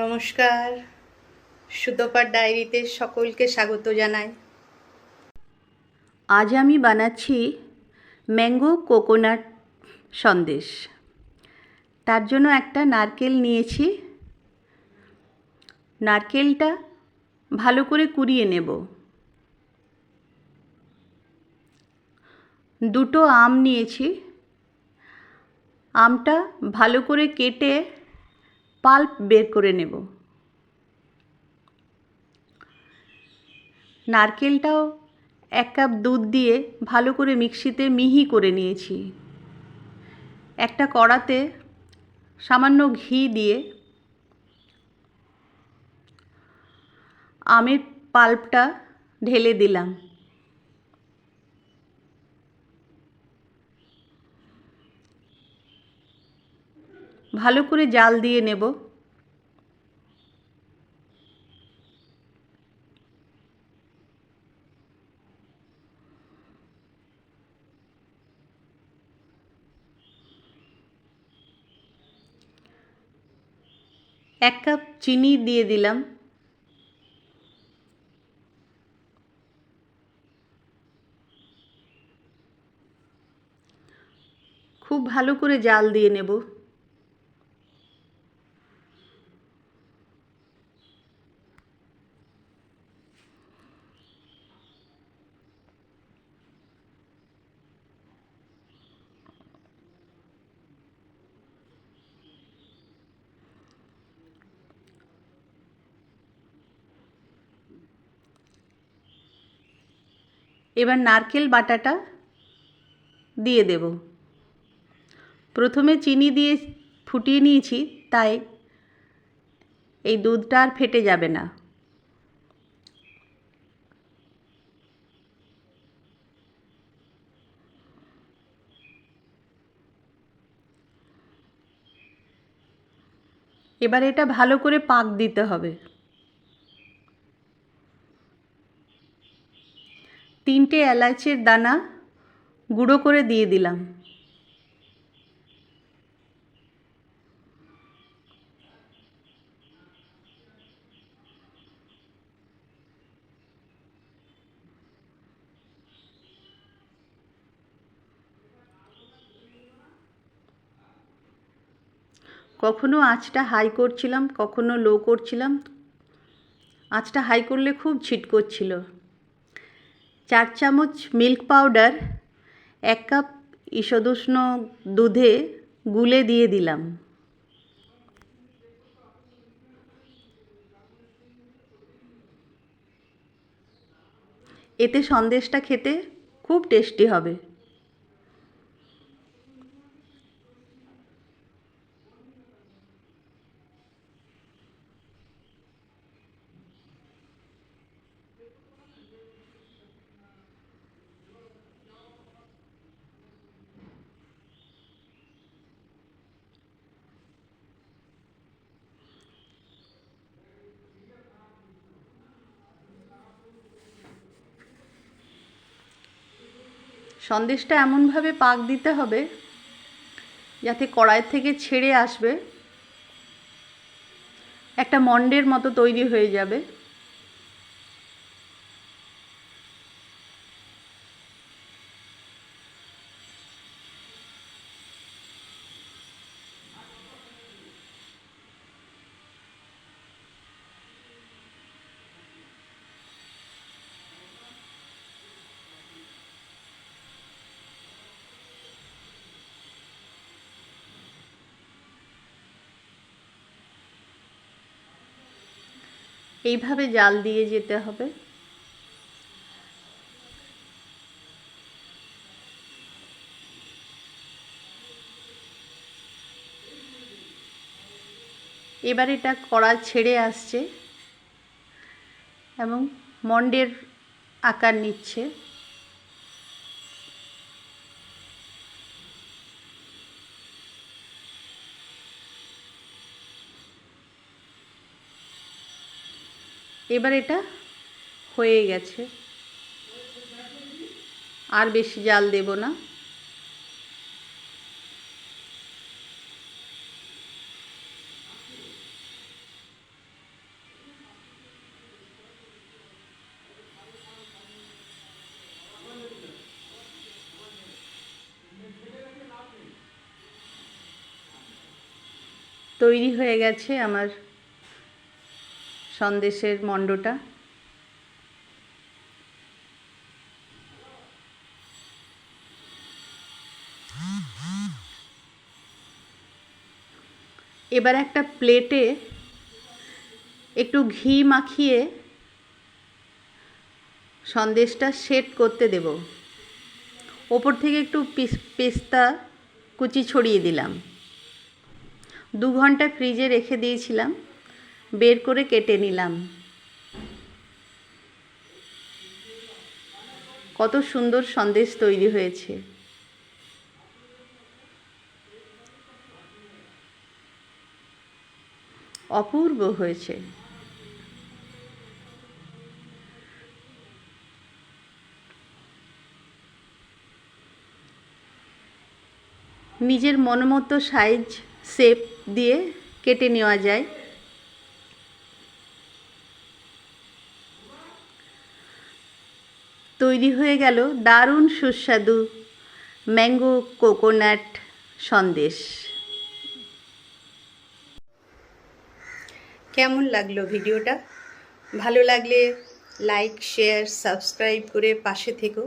নমস্কার। সুতপার ডায়েরিতে সকলকে স্বাগত জানাই। আজ আমি বানাচ্ছি ম্যাঙ্গো কোকোনাট সন্দেশ। তার জন্য একটা নারকেল নিয়েছি। নারকেলটা ভালো করে কুড়িয়ে নেব। দুটো আম নিয়েছি। আমটা ভালো করে কেটে পাল্প বের করে নেব। নারকেলটাও এক কাপ দুধ দিয়ে ভালো করে মিক্সিতে মিহি করে নিয়েছি। একটা কড়াতে সামান্য ঘি দিয়ে আমের পাল্পটা ঢেলে দিলাম। ভালো করে জাল দিয়ে নেব। এক কাপ চিনি দিয়ে দিলাম। খুব ভালো করে জাল দিয়ে নেব। এবার নারকেল বাটাটা দিয়ে দেব। প্রথমে চিনি দিয়ে ফুটিয়ে নিয়েছি, তাই এই দুধটা আর ফেটে যাবে না। এবার এটা ভালো করে পাক দিতে হবে। তিনটে এলাচের দানা গুঁড়ো করে দিয়ে দিলাম। কখনো আঁচটা হাই করছিলাম, কখনো লো করছিলাম। আঁচটা হাই করলে খুব ছিট করছিল চার চামচ মিল্ক পাউডার, এক কাপ ঈষদুষ্ণ দুধে গুলে দিয়ে দিলাম। এতে সন্দেশটা খেতে খুব টেস্টি হবে। সন্দেশটা এমনভাবে পাক দিতে হবে যাতে কড়াই থেকে ছেড়ে আসবে, একটা মন্ডের মতো তৈরি হয়ে যাবে। এইভাবে জাল দিয়ে যেতে হবে। এবার এটা কড়া ছেড়ে আসছে এবং মন্ডের আকার নিচ্ছে। এবার এটা হয়ে গেছে। আর বেশি জাল দেব না। তৈরি হয়ে গেছে আমার সন্দেশের মণ্ডটা। এবার একটা প্লেটে একটু ঘি মাখিয়ে সন্দেশটা সেট করতে দেব। ওপর থেকে একটু পিস- পেস্তা, কুচি ছড়িয়ে দিলাম। দু ঘণ্টা ফ্রিজে রেখে দিয়েছিলাম। বের করে কেটে নিলাম। কত সুন্দর সন্দেশ তৈরি হয়েছে। অপূর্ব হয়েছে। নিজের মনমতো সাইজ শেপ দিয়ে কেটে নেওয়া যায়। তৈরি হয়ে গেল দারুণ সুস্বাদু ম্যাঙ্গো কোকোনাট সন্দেশ। কেমন লাগল ভিডিওটা? ভালো লাগলে লাইক, শেয়ার, সাবস্ক্রাইব করে পাশে থেকো।